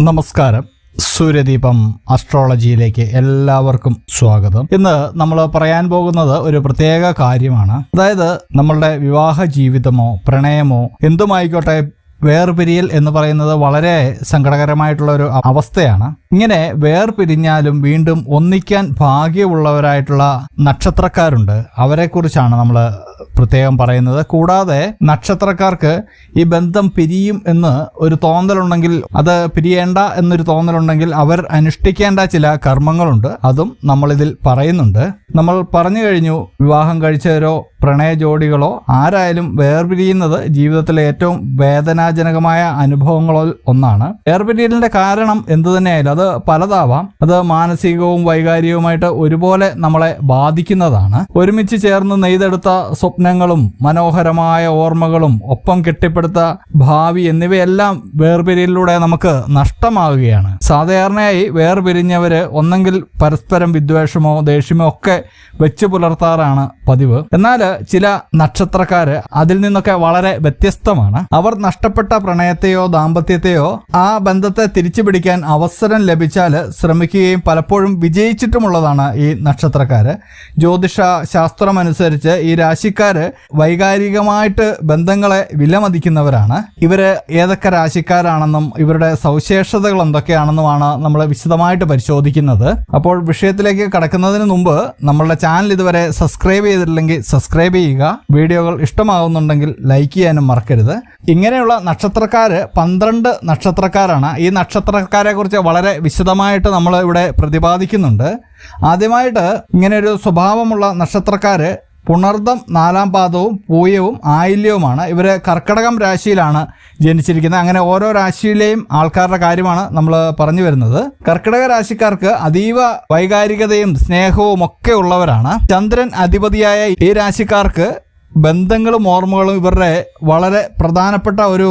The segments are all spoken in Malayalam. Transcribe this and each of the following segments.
നമസ്കാരം. സൂര്യദീപം അസ്ട്രോളജിയിലേക്ക് എല്ലാവർക്കും സ്വാഗതം. ഇന്ന് നമ്മൾ പറയാൻ പോകുന്നത് ഒരു പ്രത്യേക കാര്യമാണ്. അതായത് നമ്മളുടെ വിവാഹ ജീവിതമോ പ്രണയമോ എന്തുമായിക്കോട്ടെ വേർപിരിയൽ എന്ന് പറയുന്നത് വളരെ സങ്കടകരമായിട്ടുള്ള ഒരു അവസ്ഥയാണ്. ഇങ്ങനെ വേർപിരിഞ്ഞാലും വീണ്ടും ഒന്നിക്കാൻ ഭാഗ്യമുള്ളവരായിട്ടുള്ള നക്ഷത്രക്കാരുണ്ട്. അവരെക്കുറിച്ചാണ് നമ്മൾ പ്രത്യേകം പറയുന്നത്. കൂടാതെ നക്ഷത്രക്കാർക്ക് ഈ ബന്ധം പിരിയും എന്ന് ഒരു തോന്നലുണ്ടെങ്കിൽ അത് പിരിയേണ്ട എന്നൊരു തോന്നലുണ്ടെങ്കിൽ അവർ അനുഷ്ഠിക്കേണ്ട ചില കർമ്മങ്ങളുണ്ട്. അതും നമ്മളിതിൽ പറയുന്നുണ്ട്. നമ്മൾ പറഞ്ഞു കഴിഞ്ഞു വിവാഹം കഴിച്ചവരോ പ്രണയ ജോഡികളോ ആരായാലും വേർപിരിയുന്നത് ജീവിതത്തിലെ ഏറ്റവും വേദനാജനകമായ അനുഭവങ്ങളിൽ ഒന്നാണ്. വേർപിരിയലിന്റെ കാരണം എന്തു തന്നെയായാലും അത് പലതാവാം. അത് മാനസികവും വൈകാരികവുമായിട്ട് ഒരുപോലെ നമ്മളെ ബാധിക്കുന്നതാണ്. ഒരുമിച്ച് ചേർന്ന് നെയ്തെടുത്ത സ്വപ്നങ്ങളും മനോഹരമായ ഓർമ്മകളും ഒപ്പം കെട്ടിപ്പടുത്ത ഭാവി എന്നിവയെല്ലാം വേർപിരിയലിലൂടെ നമുക്ക് നഷ്ടമാകുകയാണ്. സാധാരണയായി വേർപിരിഞ്ഞവര് ഒന്നെങ്കിൽ പരസ്പരം വിദ്വേഷമോ ദേഷ്യമോ ഒക്കെ വെച്ചു പുലർത്താറാണ് പതിവ്. എന്നാൽ ചില നക്ഷത്രക്കാര് അതിൽ നിന്നൊക്കെ വളരെ വ്യത്യസ്തമാണ്. അവർ നഷ്ടപ്പെട്ട പ്രണയത്തെയോ ദാമ്പത്യത്തെയോ ആ ബന്ധത്തെ തിരിച്ചു പിടിക്കാൻ അവസരം ലഭിച്ചാൽ ശ്രമിക്കുകയും പലപ്പോഴും വിജയിച്ചിട്ടുമുള്ളതാണ് ഈ നക്ഷത്രക്കാര്. ജ്യോതിഷ ശാസ്ത്രമനുസരിച്ച് ഈ രാശിക്കാര് വൈകാരികമായിട്ട് ബന്ധങ്ങളെ വിലമതിക്കുന്നവരാണ്. ഇവർ ഏതൊക്കെ രാശിക്കാരാണെന്നും ഇവരുടെ സവിശേഷതകൾ എന്തൊക്കെയാണെന്നുമാണ് നമ്മൾ വിശദമായിട്ട് പരിശോധിക്കുന്നത്. അപ്പോൾ വിഷയത്തിലേക്ക് കടക്കുന്നതിന് മുമ്പ് നമ്മളുടെ ചാനൽ ഇതുവരെ സബ്സ്ക്രൈബ് ചെയ്തിട്ടില്ലെങ്കിൽ സബ്സ്ക്രൈബ് ചെയ്യുക. വീഡിയോകൾ ഇഷ്ടമാകുന്നുണ്ടെങ്കിൽ ലൈക്ക് ചെയ്യാനും മറക്കരുത്. ഇങ്ങനെയുള്ള നക്ഷത്രക്കാർ പന്ത്രണ്ട് നക്ഷത്രക്കാരാണ്. ഈ നക്ഷത്രക്കാരെ കുറിച്ച് വളരെ വിശദമായിട്ട് നമ്മൾ ഇവിടെ പ്രതിപാദിക്കുന്നുണ്ട്. ആദ്യമായിട്ട് ഇങ്ങനെ ഒരു സ്വഭാവമുള്ള നക്ഷത്രക്കാര് പുണർദം നാലാം പാദവും പൂയവും ആയില്യവുമാണ്. ഇവർ കർക്കടകം രാശിയിലാണ് ജനിച്ചിരിക്കുന്നത്. അങ്ങനെ ഓരോ രാശിയിലെയും ആൾക്കാരുടെ കാര്യമാണ് നമ്മൾ പറഞ്ഞു വരുന്നത്. കർക്കിടക രാശിക്കാർക്ക് അതീവ വൈകാരികതയും സ്നേഹവും ഒക്കെ ഉള്ളവരാണ്. ചന്ദ്രൻ അധിപതിയായ ഈ രാശിക്കാർക്ക് ബന്ധങ്ങളും ഓർമ്മകളും ഇവരുടെ വളരെ പ്രധാനപ്പെട്ട ഒരു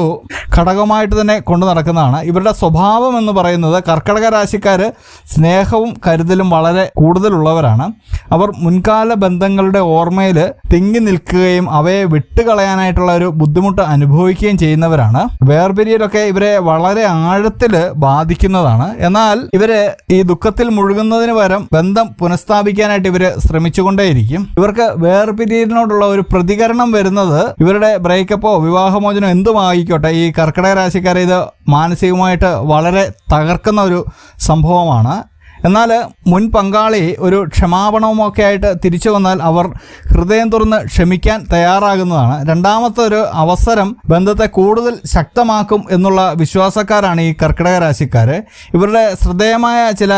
ഘടകമായിട്ട് തന്നെ കൊണ്ടു നടക്കുന്നതാണ്. ഇവരുടെ സ്വഭാവം എന്ന് പറയുന്നത് കർക്കടക രാശിക്കാർ സ്നേഹവും കരുതലും വളരെ കൂടുതലുള്ളവരാണ്. അവർ മുൻകാല ബന്ധങ്ങളുടെ ഓർമ്മയിൽ തിങ്ങി നിൽക്കുകയും അവയെ വിട്ടുകളയാനായിട്ടുള്ള ഒരു ബുദ്ധിമുട്ട് അനുഭവിക്കുകയും ചെയ്യുന്നവരാണ്. വേർപിരിയലൊക്കെ ഇവരെ വളരെ ആഴത്തിൽ ബാധിക്കുന്നതാണ്. എന്നാൽ ഇവർ ഈ ദുഃഖത്തിൽ മുഴുകുന്നതിന് പകരം ബന്ധം പുനഃസ്ഥാപിക്കാനായിട്ട് ഇവർ ശ്രമിച്ചുകൊണ്ടേയിരിക്കും. ഇവർക്ക് വേർപിരിയലിനോടുള്ള ഒരു പ്രതികരണം വരുന്നത് ഇവരുടെ ബ്രേക്കപ്പോ വിവാഹമോചനോ എന്തും ആയിക്കോട്ടെ. ഈ കർക്കിടക രാശിക്കാരെ ഇത് മാനസികമായിട്ട് വളരെ തകർക്കുന്ന ഒരു സംഭവമാണ്. എന്നാൽ മുൻ പങ്കാളി ഒരു ക്ഷമാപണവുമൊക്കെ ആയിട്ട് തിരിച്ചു വന്നാൽ അവർ ഹൃദയം തുറന്ന് ക്ഷമിക്കാൻ തയ്യാറാകുന്നതാണ്. രണ്ടാമത്തെ ഒരു അവസരം ബന്ധത്തെ കൂടുതൽ ശക്തമാക്കും എന്നുള്ള വിശ്വാസക്കാരാണ് ഈ കർക്കിടക രാശിക്കാർ ഇവരുടെ ശ്രദ്ധേയമായ ചില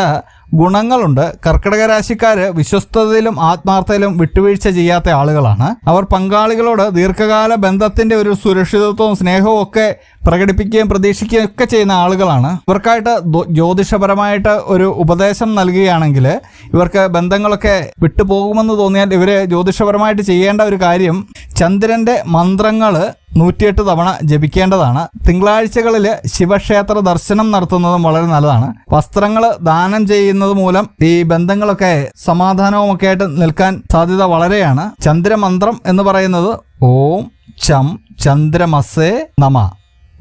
ഗുണങ്ങളുണ്ട്. കർക്കിടക രാശിക്കാര് വിശ്വസ്തതയിലും ആത്മാർത്ഥതയിലും വിട്ടുവീഴ്ച ചെയ്യാത്ത ആളുകളാണ്. അവർ പങ്കാളികളോട് ദീർഘകാല ബന്ധത്തിന്റെ ഒരു സുരക്ഷിതത്വവും സ്നേഹവും ഒക്കെ പ്രകടിപ്പിക്കുകയും പ്രതീക്ഷിക്കുകയും ഒക്കെ ചെയ്യുന്ന ആളുകളാണ്. ഇവർക്കായിട്ട് ജ്യോതിഷപരമായിട്ട് ഒരു ഉപദേശം നൽകുകയാണെങ്കിൽ ഇവർക്ക് ബന്ധങ്ങളൊക്കെ വിട്ടുപോകുമെന്ന് തോന്നിയാൽ ഇവർ ജ്യോതിഷപരമായിട്ട് ചെയ്യേണ്ട ഒരു കാര്യം ചന്ദ്രന്റെ മന്ത്രങ്ങൾ നൂറ്റിയെട്ട് തവണ ജപിക്കേണ്ടതാണ്. തിങ്കളാഴ്ചകളിൽ ശിവക്ഷേത്ര ദർശനം നടത്തുന്നതും വളരെ നല്ലതാണ്. വസ്ത്രങ്ങൾ ദാനം ചെയ്യുന്നത് മൂലം ഈ ബന്ധങ്ങളൊക്കെ സമാധാനവുമൊക്കെ ആയിട്ട് നിൽക്കാൻ സാധ്യത വളരെയാണ്. ചന്ദ്രമന്ത്രം എന്ന് പറയുന്നത് ഓം ചം ചന്ദ്രമസേ നമ.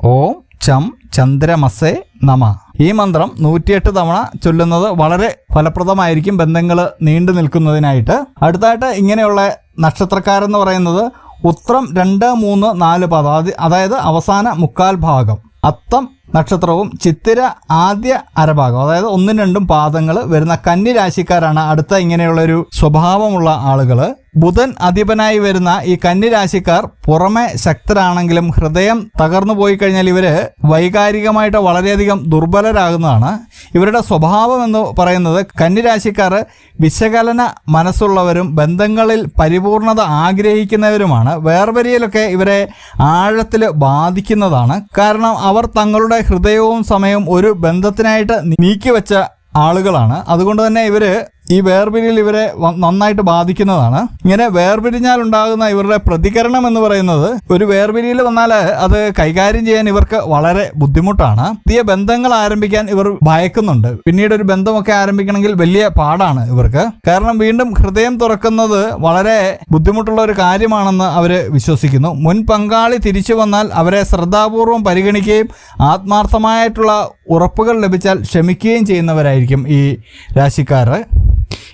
ഓം ചം ചന്ദ്രമസേ നമ. ഈ മന്ത്രം നൂറ്റിയെട്ട് തവണ ചൊല്ലുന്നത് വളരെ ഫലപ്രദമായിരിക്കും ബന്ധങ്ങൾ നീണ്ടു നിൽക്കുന്നതിനായിട്ട്. അടുത്തായിട്ട് ഇങ്ങനെയുള്ള നക്ഷത്രക്കാരെന്ന് പറയുന്നത് ഉത്രം രണ്ട് മൂന്ന് നാല് പദാതി അതായത് അവസാന മുക്കാൽ ഭാഗം. അത്തം നക്ഷത്രവും ചിത്തിര ആദ്യ അരഭാഗം. അതായത് ഒന്നും രണ്ടും പാദങ്ങൾ വരുന്ന കന്നി രാശിക്കാരാണ് അടുത്ത ഇങ്ങനെയുള്ളൊരു സ്വഭാവമുള്ള ആളുകൾ ബുധൻ അധിപനായി വരുന്ന ഈ കന്നി രാശിക്കാർ പുറമെ ശക്തരാണെങ്കിലും ഹൃദയം തകർന്നു പോയി കഴിഞ്ഞാൽ ഇവർ വൈകാരികമായിട്ട് വളരെയധികം ദുർബലരാകുന്നതാണ്. ഇവരുടെ സ്വഭാവം എന്ന് പറയുന്നത് കന്നി രാശിക്കാർ വിശകലന മനസ്സുള്ളവരും ബന്ധങ്ങളിൽ പരിപൂർണത ആഗ്രഹിക്കുന്നവരുമാണ്. വേർവരിയിലൊക്കെ ഇവരെ ആഴത്തിൽ ബാധിക്കുന്നതാണ്. കാരണം അവർ തങ്ങളുടെ ഹൃദയവും സമയവും ഒരു ബന്ധത്തിനായിട്ട് നീക്കിവെച്ച ആളുകളാണ്. അതുകൊണ്ട് തന്നെ ഇവർ ഈ വേർപിരിയൽ ഇവരെ നന്നായിട്ട് ബാധിക്കുന്നതാണ്. ഇങ്ങനെ വേർപിരിഞ്ഞാൽ ഉണ്ടാകുന്ന ഇവരുടെ പ്രതികരണം എന്ന് പറയുന്നത് ഒരു വേർപിരിയൽ വന്നാൽ അത് കൈകാര്യം ചെയ്യാൻ ഇവർക്ക് വളരെ ബുദ്ധിമുട്ടാണ്. പുതിയ ബന്ധങ്ങൾ ആരംഭിക്കാൻ ഇവർ ഭയക്കുന്നുണ്ട്. പിന്നീട് ഒരു ബന്ധമൊക്കെ ആരംഭിക്കണമെങ്കിൽ വലിയ പാടാണ് ഇവർക്ക്. കാരണം വീണ്ടും ഹൃദയം തുറക്കുന്നത് വളരെ ബുദ്ധിമുട്ടുള്ള ഒരു കാര്യമാണെന്ന് അവർ വിശ്വസിക്കുന്നു. മുൻ പങ്കാളി തിരിച്ചു വന്നാൽ അവരെ ശ്രദ്ധാപൂർവം പരിഗണിക്കുകയും ആത്മാർത്ഥമായിട്ടുള്ള ഉറപ്പുകൾ ലഭിച്ചാൽ ക്ഷമിക്കുകയും ചെയ്യുന്നവരായിരിക്കും ഈ രാശിക്കാർ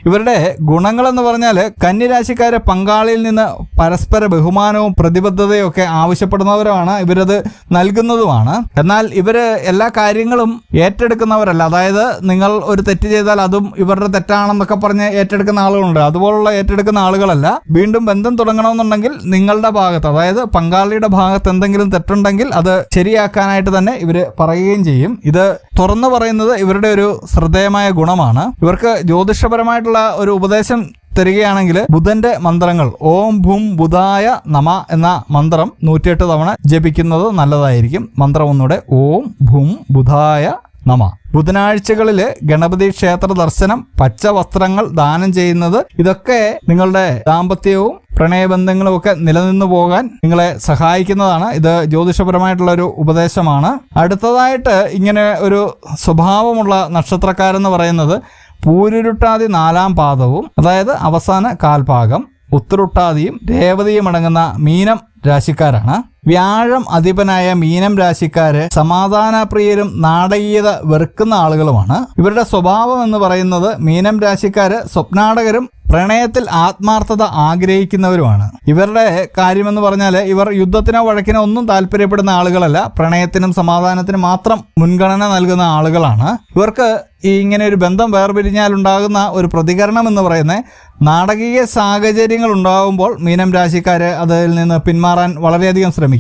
ഇവരുടെ ഗുണങ്ങളെന്ന് പറഞ്ഞാൽ കന്യരാശിക്കാരെ പങ്കാളിയിൽ നിന്ന് പരസ്പര ബഹുമാനവും പ്രതിബദ്ധതയും ഒക്കെ ആവശ്യപ്പെടുന്നവരുമാണ് ഇവരത് നൽകുന്നതുമാണ്. എന്നാൽ ഇവർ എല്ലാ കാര്യങ്ങളും ഏറ്റെടുക്കുന്നവരല്ല. അതായത് നിങ്ങൾ ഒരു തെറ്റ് ചെയ്താൽ അതും ഇവരുടെ തെറ്റാണെന്നൊക്കെ പറഞ്ഞ് ഏറ്റെടുക്കുന്ന ആളുകളുണ്ട്. അതുപോലുള്ള ഏറ്റെടുക്കുന്ന ആളുകളല്ല. വീണ്ടും ബന്ധം തുടങ്ങണമെന്നുണ്ടെങ്കിൽ നിങ്ങളുടെ ഭാഗത്ത് അതായത് പങ്കാളിയുടെ ഭാഗത്ത് എന്തെങ്കിലും തെറ്റുണ്ടെങ്കിൽ അത് ശരിയാക്കാനായിട്ട് തന്നെ ഇവർ പറയുകയും ചെയ്യും. ഇത് തുറന്നു പറയുന്നത് ഇവരുടെ ഒരു ശ്രദ്ധേയമായ ഗുണമാണ്. ഇവർക്ക് ജ്യോതിഷപരമായിട്ടുള്ള ഒരു ഉപദേശം തരികയാണെങ്കിൽ ബുധന്റെ മന്ത്രങ്ങൾ ഓം ഭൂം ബുധായ നമ എന്ന മന്ത്രം നൂറ്റിയെട്ട് തവണ ജപിക്കുന്നത് നല്ലതായിരിക്കും. മന്ത്രം ഒന്നുകൂടെ ഓം ഭൂം ബുധായ നമ. ബുധനാഴ്ചകളിൽ ഗണപതി ക്ഷേത്ര ദർശനം പച്ച വസ്ത്രങ്ങൾ ദാനം ചെയ്യുന്നത് ഇതൊക്കെ നിങ്ങളുടെ ദാമ്പത്യവും പ്രണയബന്ധങ്ങളും ഒക്കെ നിലനിന്നു പോകാൻ നിങ്ങളെ സഹായിക്കുന്നതാണ്. ഇത് ജ്യോതിഷപരമായിട്ടുള്ള ഒരു ഉപദേശമാണ്. അടുത്തതായിട്ട് ഇങ്ങനെ ഒരു സ്വഭാവമുള്ള നക്ഷത്രക്കാരെന്ന് പറയുന്നത് പൂരുരുട്ടാതി നാലാം പാദവും അതായത് അവസാന കാൽഭാഗം ഉത്തരുട്ടാതിയും രേവതിയും അടങ്ങുന്ന മീനം രാശിക്കാരാണ്. വ്യാഴം അധിപനായ മീനം രാശിക്കാര് സമാധാനപ്രിയരും നാടകീയത വെറുക്കുന്ന ആളുകളുമാണ്. ഇവരുടെ സ്വഭാവം എന്ന് പറയുന്നത് മീനം രാശിക്കാര് സ്വപ്നാടകരും പ്രണയത്തിൽ ആത്മാർത്ഥത ആഗ്രഹിക്കുന്നവരുമാണ്. ഇവരുടെ കാര്യമെന്ന് പറഞ്ഞാൽ ഇവർ യുദ്ധത്തിനോ വഴക്കിനോ ഒന്നും താല്പര്യപ്പെടുന്ന ആളുകളല്ല. പ്രണയത്തിനും സമാധാനത്തിനും മാത്രം മുൻഗണന നൽകുന്ന ആളുകളാണ്. ഇവർക്ക് ഈ ഇങ്ങനെ ഒരു ബന്ധം വേർപിരിഞ്ഞാൽ ഉണ്ടാകുന്ന ഒരു പ്രതികരണം എന്ന് പറയുന്നത് നാടകീയ സാഹചര്യങ്ങൾ ഉണ്ടാകുമ്പോൾ മീനം രാശിക്കാര് അതിൽ നിന്ന് പിന്മാറാൻ വളരെയധികം ശ്രമിക്കും.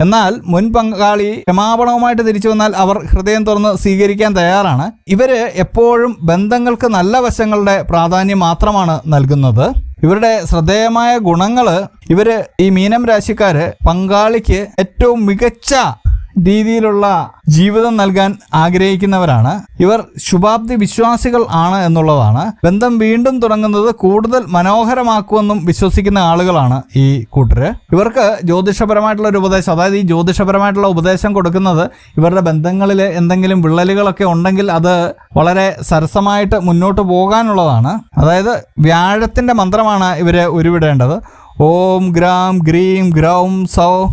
എന്നാൽ മുൻ പങ്കാളി ക്ഷമാപണവുമായിട്ട് തിരിച്ചു വന്നാൽ അവർ ഹൃദയം തുറന്ന് സ്വീകരിക്കാൻ തയ്യാറാണ്. ഇവർ എപ്പോഴും ബന്ധങ്ങൾക്ക് നല്ല വശങ്ങളുടെ പ്രാധാന്യം മാത്രമാണ് നൽകുന്നത്. ഇവരുടെ ശ്രദ്ധേയമായ ഗുണങ്ങൾ ഇവർ ഈ മീനം രാശിക്കാര് പങ്കാളിക്ക് ഏറ്റവും മികച്ച രീതിയിലുള്ള ജീവിതം നൽകാൻ ആഗ്രഹിക്കുന്നവരാണ്. ഇവർ ശുഭാപ്തി വിശ്വാസികൾ ആണ് എന്നുള്ളതാണ്. ബന്ധം വീണ്ടും തുടങ്ങുന്നത് കൂടുതൽ മനോഹരമാക്കുമെന്നും വിശ്വസിക്കുന്ന ആളുകളാണ് ഈ കൂട്ടര്. ഇവർക്ക് ജ്യോതിഷപരമായിട്ടുള്ള ഒരു ഉപദേശം അതായത് ഈ ജ്യോതിഷപരമായിട്ടുള്ള ഉപദേശം കൊടുക്കുന്നത് ഇവരുടെ ബന്ധങ്ങളിൽ എന്തെങ്കിലും വിള്ളലുകളൊക്കെ ഉണ്ടെങ്കിൽ അത് വളരെ സരസമായിട്ട് മുന്നോട്ട് പോകാനുള്ളതാണ്. അതായത് വ്യാഴത്തിന്റെ മന്ത്രമാണ് ഇവരെ ഉരുവിടേണ്ടത്. ഓം ഗ്രാം ഗ്രീം ഗ്രൗം സൗ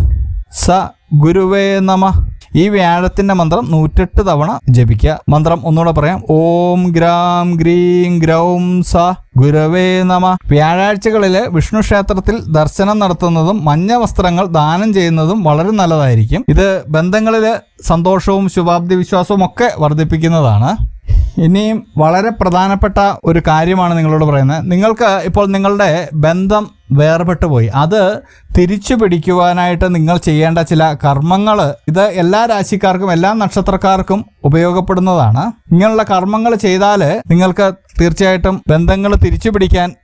സ ഗുരുവേ നമ. ഈ വ്യാഴത്തിന്റെ മന്ത്രം നൂറ്റെട്ട് തവണ ജപിക്കുക. മന്ത്രം ഒന്നുകൂടെ പറയാം. ഓം ഗ്രാം ഗ്രീം ഗ്രൗം സ ഗുരവേ നമ. വ്യാഴാഴ്ചകളിലെ വിഷ്ണു ക്ഷേത്രത്തിൽ ദർശനം നടത്തുന്നതും മഞ്ഞ വസ്ത്രങ്ങൾ ദാനം ചെയ്യുന്നതും വളരെ നല്ലതായിരിക്കും. ഇത് ബന്ധങ്ങളിൽ സന്തോഷവും ശുഭാപ്തി വിശ്വാസവും ഒക്കെ വർദ്ധിപ്പിക്കുന്നതാണ്. ഇനിയും വളരെ പ്രധാനപ്പെട്ട ഒരു കാര്യമാണ് നിങ്ങളോട് പറയുന്നത്. നിങ്ങൾക്ക് ഇപ്പോൾ നിങ്ങളുടെ ബന്ധം വേർപെട്ടു പോയി. അത് തിരിച്ചു പിടിക്കുവാനായിട്ട് നിങ്ങൾ ചെയ്യേണ്ട ചില കർമ്മങ്ങൾ ഇത് എല്ലാ രാശിക്കാർക്കും എല്ലാ നക്ഷത്രക്കാർക്കും ഉപയോഗപ്പെടുന്നതാണ്. ഇങ്ങനെയുള്ള കർമ്മങ്ങൾ ചെയ്താൽ നിങ്ങൾക്ക് തീർച്ചയായിട്ടും ബന്ധങ്ങൾ തിരിച്ചു പിടിക്കാൻ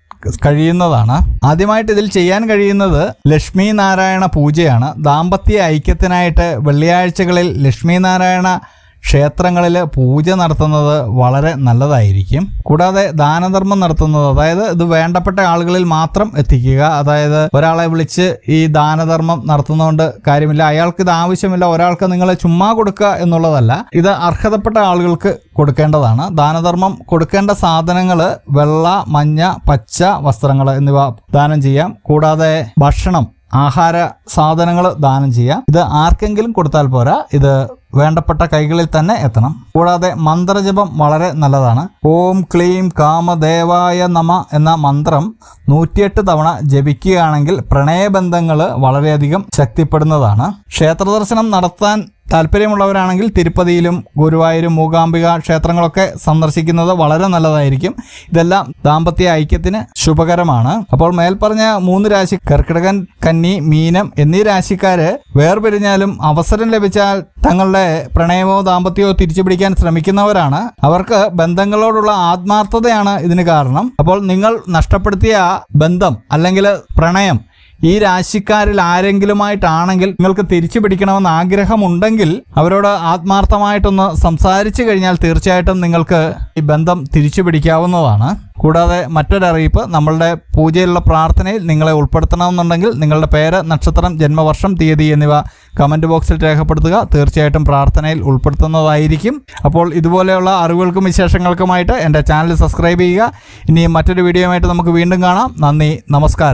കഴിയുന്നതാണ്. ആദ്യമായിട്ട് ഇതിൽ ചെയ്യാൻ കഴിയുന്നത് ലക്ഷ്മി നാരായണ പൂജയാണ്. ദാമ്പത്യ ഐക്യത്തിനായിട്ട് വെള്ളിയാഴ്ചകളിൽ ലക്ഷ്മി നാരായണ ക്ഷേത്രങ്ങളിൽ പൂജ നടത്തുന്നത് വളരെ നല്ലതായിരിക്കും. കൂടാതെ ദാനധർമ്മം നടത്തുന്നത് അതായത് ഇത് വേണ്ടപ്പെട്ട ആളുകളിൽ മാത്രം എത്തിക്കുക. അതായത് ഒരാളെ വിളിച്ച് ഈ ദാനധർമ്മം നടത്തുന്നതുകൊണ്ട് കാര്യമില്ല. അയാൾക്ക് ഇത് ആവശ്യമില്ല. ഒരാൾക്ക് നിങ്ങളെ ചുമ്മാ കൊടുക്കുക എന്നുള്ളതല്ല. ഇത് അർഹതപ്പെട്ട ആളുകൾക്ക് കൊടുക്കേണ്ടതാണ്. ദാനധർമ്മം കൊടുക്കേണ്ട സാധനങ്ങൾ വെള്ള മഞ്ഞ പച്ച വസ്ത്രങ്ങൾ എന്നിവ ദാനം ചെയ്യാം. കൂടാതെ ഭക്ഷണം ആഹാര സാധനങ്ങൾ ദാനം ചെയ്യാം. ഇത് ആർക്കെങ്കിലും കൊടുത്താൽ പോരാ. ഇത് വേണ്ടപ്പെട്ട കൈകളിൽ തന്നെ എത്തണം. കൂടാതെ മന്ത്രജപം വളരെ നല്ലതാണ്. ഓം ക്ലീം കാമദേവായ നമ എന്ന മന്ത്രം നൂറ്റിയെട്ട് തവണ ജപിക്കുകയാണെങ്കിൽ പ്രണയബന്ധങ്ങൾ വളരെയധികം ശക്തിപ്പെടുന്നതാണ്. ക്ഷേത്രദർശനം നടത്താൻ താല്പര്യമുള്ളവരാണെങ്കിൽ തിരുപ്പതിയിലും ഗുരുവായൂരും മൂകാംബിക ക്ഷേത്രങ്ങളൊക്കെ സന്ദർശിക്കുന്നത് വളരെ നല്ലതായിരിക്കും. ഇതെല്ലാം ദാമ്പത്യ ഐക്യത്തിന് ശുഭകരമാണ്. അപ്പോൾ മേൽപ്പറഞ്ഞ മൂന്ന് രാശി കർക്കിടകൻ കന്നി മീനം എന്നീ രാശിക്കാര് വേർപിരിഞ്ഞാലും അവസരം ലഭിച്ചാൽ തങ്ങളുടെ പ്രണയമോ ദാമ്പത്യമോ തിരിച്ചുപിടിക്കാൻ ശ്രമിക്കുന്നവരാണ്. അവർക്ക് ബന്ധങ്ങളോടുള്ള ആത്മാർത്ഥതയാണ് ഇതിന് കാരണം. അപ്പോൾ നിങ്ങൾ നഷ്ടപ്പെടുത്തിയ ബന്ധം അല്ലെങ്കിൽ പ്രണയം ഈ രാശിക്കാരിൽ ആരെങ്കിലുമായിട്ടാണെങ്കിൽ നിങ്ങൾക്ക് തിരിച്ചു പിടിക്കണമെന്ന് ആഗ്രഹമുണ്ടെങ്കിൽ അവരോട് ആത്മാർത്ഥമായിട്ടൊന്ന് സംസാരിച്ചു കഴിഞ്ഞാൽ തീർച്ചയായിട്ടും നിങ്ങൾക്ക് ഈ ബന്ധം തിരിച്ചു പിടിക്കാവുന്നതാണ്. കൂടാതെ മറ്റൊരറിയിപ്പ് നമ്മളുടെ പൂജയിലുള്ള പ്രാർത്ഥനയിൽ നിങ്ങളെ ഉൾപ്പെടുത്തണമെന്നുണ്ടെങ്കിൽ നിങ്ങളുടെ പേര് നക്ഷത്രം ജന്മവർഷം തീയതി എന്നിവ കമന്റ് ബോക്സിൽ രേഖപ്പെടുത്തുക. തീർച്ചയായിട്ടും പ്രാർത്ഥനയിൽ ഉൾപ്പെടുത്തുന്നതായിരിക്കും. അപ്പോൾ ഇതുപോലെയുള്ള അറിവുകൾക്കും വിശേഷങ്ങൾക്കുമായിട്ട് എന്റെ ചാനൽ സബ്സ്ക്രൈബ് ചെയ്യുക. ഇനി മറ്റൊരു വീഡിയോയുമായിട്ട് നമുക്ക് വീണ്ടും കാണാം. നന്ദി നമസ്കാരം.